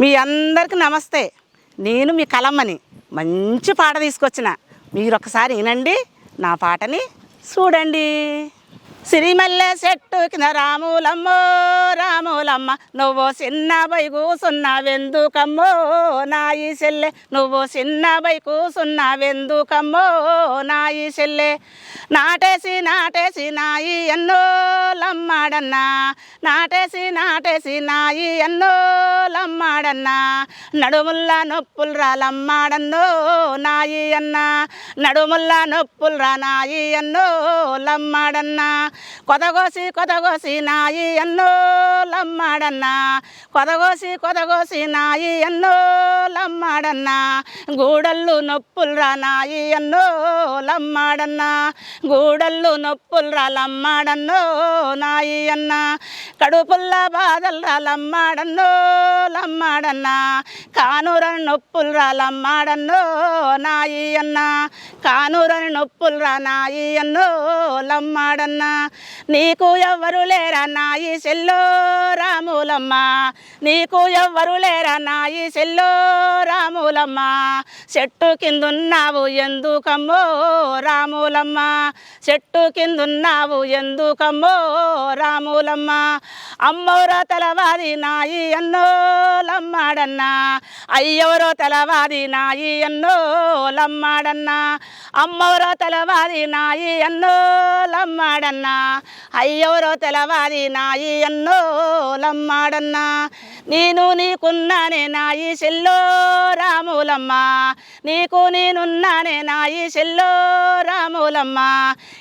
మీ అందరికి నమస్తే. నేను మీ కలమ్మని మంచి పాట తీసుకొచ్చిన. మీరు ఒకసారి వినండి నా పాటని చూడండి. సిరిమల్లె చెట్టు కింద రాములమ్మో రాములమ్మ నువ్వు చిన్న బై కూసున్నావెందుకమ్మో? నాయి చెల్లె నువ్వు చిన్న బై కూసున్నావెందుకమ్మో? నాయి చెల్లె నాటేసి నాటేసి నాయి ఎన్నోలమ్మాడన్నా నాటేసి నాటేసి నాయి ఎన్నోలమ్మాడన్నా నడుముల్ల నొప్పులు రాలమ్మాడన్నో నాయి అన్నా. నడుముల్ల నొప్పులు రా నాయి ఎన్నో లమ్మాడన్నా. కొదగోసి కొదగోసి నాయి ఎన్నో లమ్మాడన్నా. కొదగోసి కొదగోసి నాయి ఎన్నో లమ్మాడన్నా. గూడళ్ళు నొప్పులు రా నాయి ఎన్నో లమ్మాడన్నా. గూడళ్ళు నొప్పులు రా లమ్మాడన్నో నాయి అన్న కడుపుల్ల బాధలు రా లమ్మాడన్నో లమ్మాడన్నా. కానూరని నొప్పులు రా లమ్మాడన్నో నాయి అన్న కానూరని నొప్పులు రా నాయి అన్నో లమ్మాడన్నా. నీకు ఎవ్వరు లేరా నాయి సెల్లో రాములమ్మ. నీకు ఎవ్వరు లేరా నాయి సెల్లో రాములమ్మ. చెట్టు కిందున్నావు ఎందుకమ్మో రాములమ్మ. చెట్టు కిందున్నావు ఎందుకమ్మో రాములమ్మ. అమ్మోరో తలవాది నాయి అన్నోలమ్మాడన్నా. అయ్యవరో తలవాది నాయి అన్నోలమ్మాడన్నా. అమ్మవరో తలవాది నాయి అన్నోలమ్మాడన్నా. లమ్మాడన్నా అయ్యవరో తెలవాది నాయి అన్నో లమ్మాడన్నా. నేను నీకున్నానే నాయి సెల్లో రాములమ్మ. నీకు నేనున్నానే నాయి సెల్లో రాములమ్మ.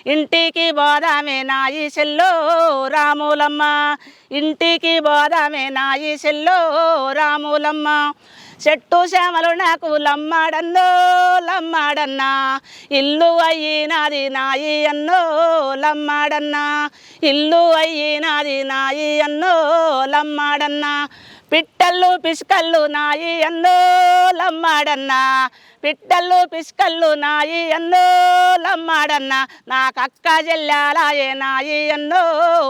ఇంటికి బోదామే నాయి సెల్లో రాములమ్మ. ఇంటికి బోదామే నాయి సెల్లో రాములమ్మ. చెట్టు శ్యామలు నాకు లమ్మాడన్నో లమ్మాడన్నా. ఇల్లు అయ్యినది నాయి అన్నో లమ్మాడన్నా. ఇల్లు అయ్యినది నాయి అన్నో లమ్మాడన్నా. పిట్టళ్ళు పిసుకల్లు నాయి అన్నో లమ్మాడన్నా. పిట్టల్లు పిసుకల్లు నాయి అన్నో లమ్మాడన్నా. నాకు అక్క చెల్లెలాయే నాయి అన్నో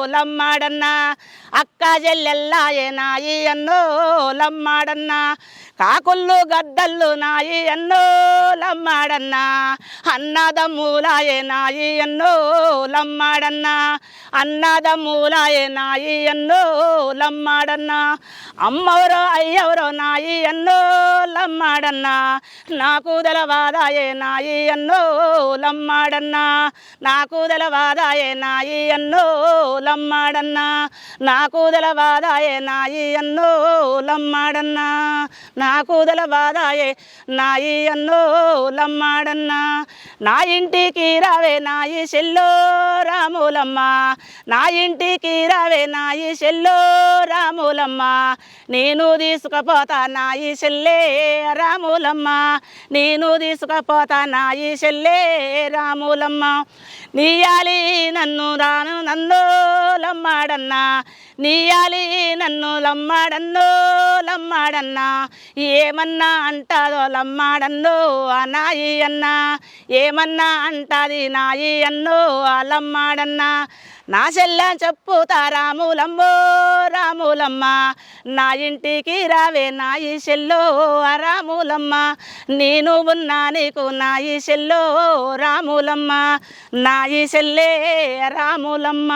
లమ్మాడన్నా. అక్క చెల్లెల్లాయే నాయి అన్నో లమ్మాడన్నా. కాకుళ్ళు గద్దళ్ళు నాయి ఎన్నో లమ్మాడన్నా. అన్నదమ్ములాయే నాయి ఎన్నో లమ్మాడన్నా. అన్నదమ్ములాయే నాయి ఎన్నో లమ్మాడన్నా. అమ్మవరో అయ్యవరో నాయి అన్నో లమ్మాడన్నా. నాకు తెలవాదాయే నాయి అన్నో లమ్మాడన్నా. నాకు తెలవాదాయే నాయి అన్నో లమ్మాడన్నా. నాకు తెలవాదాయే నాయి అన్నో లమ్మాడన్నా. నాకు తెలవాదాయే నాయి అన్నో లమ్మాడన్నా. నా ఇంటికి రావే నాయి సెల్లో రాములమ్మ. నా ఇంటికి రావే నాయి సెల్లో రాములమ్మ. నేను తీసుకుపోతా ఈ చెల్లే రాములమ్మ. నేను తీసుకుపోతా ఈ చెల్లే రాములమ్మ. నీయాలి నన్ను రాను నన్ను లమ్మాడన్నా. నీయాలి నన్ను లమ్మాడన్నో లమ్మాడన్నా ఏమన్నా అంటాదో లమ్మాడన్నో ఆ నాయి అన్నా? ఏమన్నా అంటాది నాయి అన్నో ఆ లమ్మాడన్నా నా చెల్ల చెప్పుతా రాములమ్మో రాములమ్మ నా ఇంటికి రావే నాయి చెల్లో. రాములమ్మ నేను ఉన్నా నీకు నాయి చెల్లో. రాములమ్మ నాయి చెల్లే రాములమ్మ